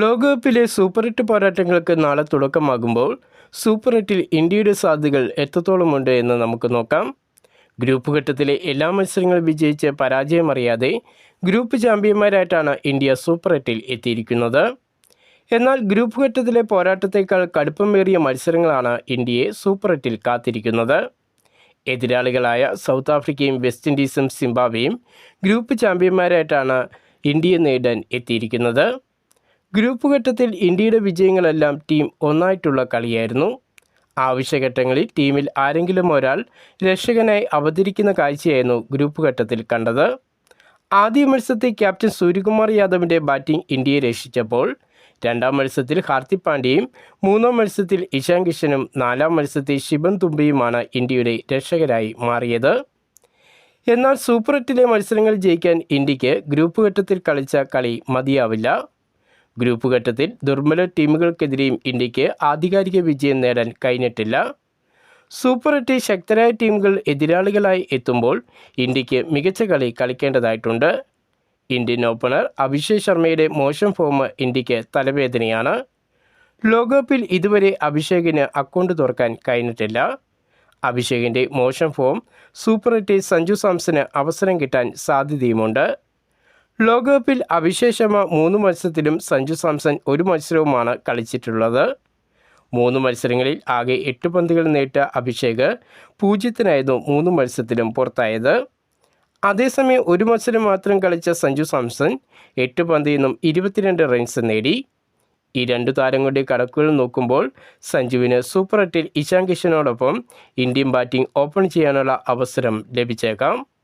ലോകകപ്പിലെ സൂപ്പർ എട്ട് പോരാട്ടങ്ങൾക്ക് നാളെ തുടക്കമാകുമ്പോൾ സൂപ്പർ എട്ടിൽ ഇന്ത്യയുടെ സാധ്യതകൾ എത്രത്തോളമുണ്ട് എന്ന് നമുക്ക് നോക്കാം. ഗ്രൂപ്പ് ഘട്ടത്തിലെ എല്ലാ മത്സരങ്ങളും വിജയിച്ച് പരാജയമറിയാതെ ഗ്രൂപ്പ് ചാമ്പ്യന്മാരായിട്ടാണ് ഇന്ത്യ സൂപ്പർ എട്ടിൽ എത്തിയിരിക്കുന്നത്. എന്നാൽ ഗ്രൂപ്പ് ഘട്ടത്തിലെ പോരാട്ടത്തേക്കാൾ കടുപ്പമേറിയ മത്സരങ്ങളാണ് ഇന്ത്യയെ സൂപ്പർ എട്ടിൽ കാത്തിരിക്കുന്നത്. എതിരാളികളായ സൗത്ത് ആഫ്രിക്കയും വെസ്റ്റ് ഇൻഡീസും സിംബാബ്വേയും ഗ്രൂപ്പ് ചാമ്പ്യന്മാരായിട്ടാണ് ഇന്ത്യയെ നേടാൻ എത്തിയിരിക്കുന്നത്. ഗ്രൂപ്പ് ഘട്ടത്തിൽ ഇന്ത്യയുടെ വിജയങ്ങളെല്ലാം ടീം ഒന്നായിട്ടുള്ള കളിയായിരുന്നു. ആവശ്യഘട്ടങ്ങളിൽ ടീമിൽ ആരെങ്കിലും ഒരാൾ രക്ഷകനായി അവതരിക്കുന്ന കാഴ്ചയായിരുന്നു ഗ്രൂപ്പ് ഘട്ടത്തിൽ കണ്ടത്. ആദ്യ മത്സരത്തിൽ ക്യാപ്റ്റൻ സൂര്യകുമാർ യാദവിന്റെ ബാറ്റിംഗ് ഇന്ത്യയെ രക്ഷിച്ചപ്പോൾ രണ്ടാം മത്സരത്തിൽ ഹാർദിക് പാണ്ഡ്യയും മൂന്നാം മത്സരത്തിൽ ഇഷാൻ കിഷനും നാലാം മത്സരത്തിൽ ശിവൻ തുമ്പയുമാണ് ഇന്ത്യയുടെ രക്ഷകരായി മാറിയത്. എന്നാൽ സൂപ്പർ എട്ടിലെ മത്സരങ്ങൾ ജയിക്കാൻ ഇന്ത്യയ്ക്ക് ഗ്രൂപ്പ് ഘട്ടത്തിൽ കളിച്ച കളി മതിയാവില്ല. ഗ്രൂപ്പ് ഘട്ടത്തിൽ ദുർബല ടീമുകൾക്കെതിരെയും ഇന്ത്യയ്ക്ക് ആധികാരിക വിജയം നേടാൻ കഴിഞ്ഞിട്ടില്ല. സൂപ്പർ എട്ടിൽ ശക്തരായ ടീമുകൾ എതിരാളികളായി എത്തുമ്പോൾ ഇന്ത്യയ്ക്ക് മികച്ച കളി കളിക്കേണ്ടതായിട്ടുണ്ട്. ഇന്ത്യൻ ഓപ്പണർ അഭിഷേക് ശർമ്മയുടെ മോശം ഫോം ഇന്ത്യയ്ക്ക് തലവേദനയാണ്. ലോകകപ്പിൽ ഇതുവരെ അഭിഷേകിന് അക്കൗണ്ട് തുറക്കാൻ കഴിഞ്ഞിട്ടില്ല. അഭിഷേകിന്റെ മോശം ഫോം സൂപ്പർ എട്ടിൽ സഞ്ജു സാംസന് അവസരം കിട്ടാൻ സാധ്യതയുമുണ്ട്. ലോകകപ്പിൽ അവിശേഷമ മൂന്ന് മത്സരത്തിലും സഞ്ജു സാംസൺ ഒരു മത്സരവുമാണ് കളിച്ചിട്ടുള്ളത്. മൂന്ന് മത്സരങ്ങളിൽ ആകെ എട്ട് പന്തുകൾ നേട്ട അഭിഷേക് പൂജ്യത്തിനായിരുന്നു മൂന്ന് മത്സരത്തിലും പുറത്തായത്. അതേസമയം ഒരു മത്സരം മാത്രം കളിച്ച സഞ്ജു സാംസൺ എട്ട് പന്തിൽ നിന്നും ഇരുപത്തിരണ്ട് റൺസ് നേടി. ഈ രണ്ടു താരങ്ങളുടെ കണക്കുകൾ നോക്കുമ്പോൾ സഞ്ജുവിന് സൂപ്പർ എട്ടിൽ ഇഷാൻ കിഷനോടൊപ്പം ഇന്ത്യൻ ബാറ്റിംഗ് ഓപ്പൺ ചെയ്യാനുള്ള അവസരം ലഭിച്ചേക്കാം.